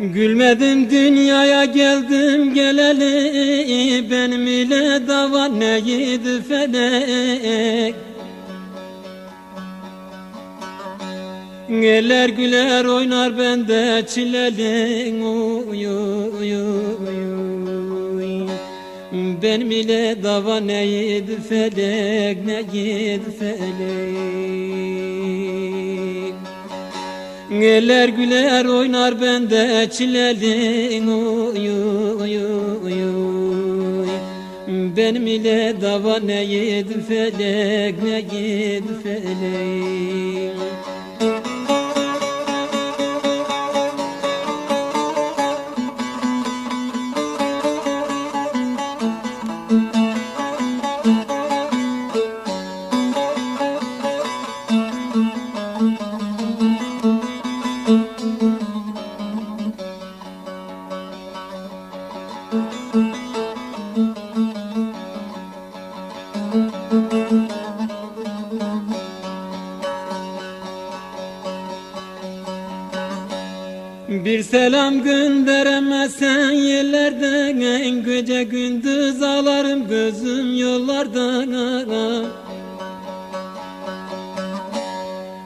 Gülmedim dünyaya geldim geleli Benim ile dava neydi felek? Geller güler oynar bende çileli uy, uy, uy. Benim ile dava neydi felek neydi felek Geller güler oynar bende çileli uy, uy, uy, uy. Benim ile dava neydi felek neydi felek Bir selam gönderemezsen yerlerden Gece gündüz ağlarım gözüm yollardan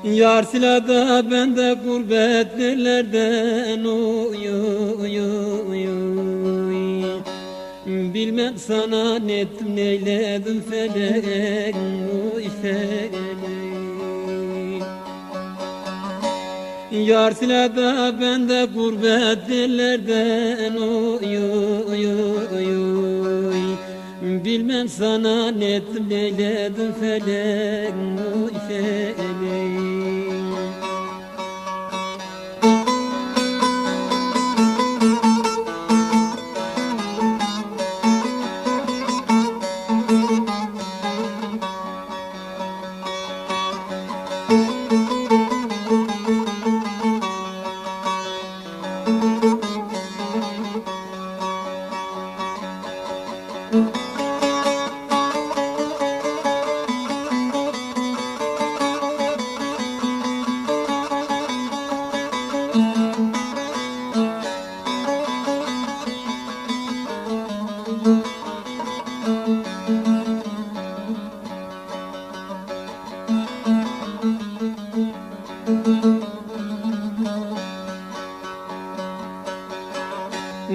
Yar silada bende gurbet dillerden Uy uy uy uy Bilmem sana ne ettim neyledim felek Uy felek Yar silada bende gurbet dillerden Uy uy uy uy Bilmem sana ne ettim neyledim felek Uy felek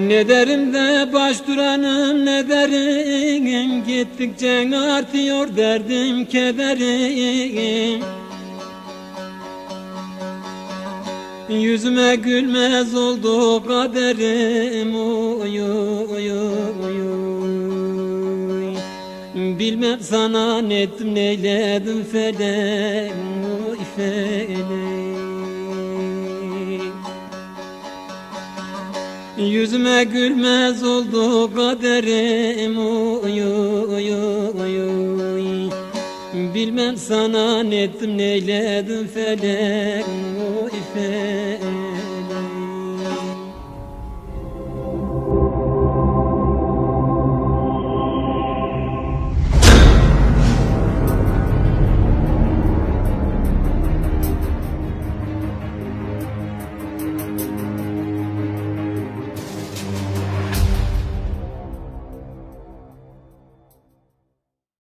Ne derim de baş duranım ne derim? Gittikçe artıyor derdim kederim. Yüzüme gülmez oldu kaderim. Uy uy uy uy Bilmem sana ne ettim neyledim felek Uy felek Yüzüme gülmez oldu kaderim Uy uy uy uy. Bilmem sana ne ettim neyledim felek Uy felek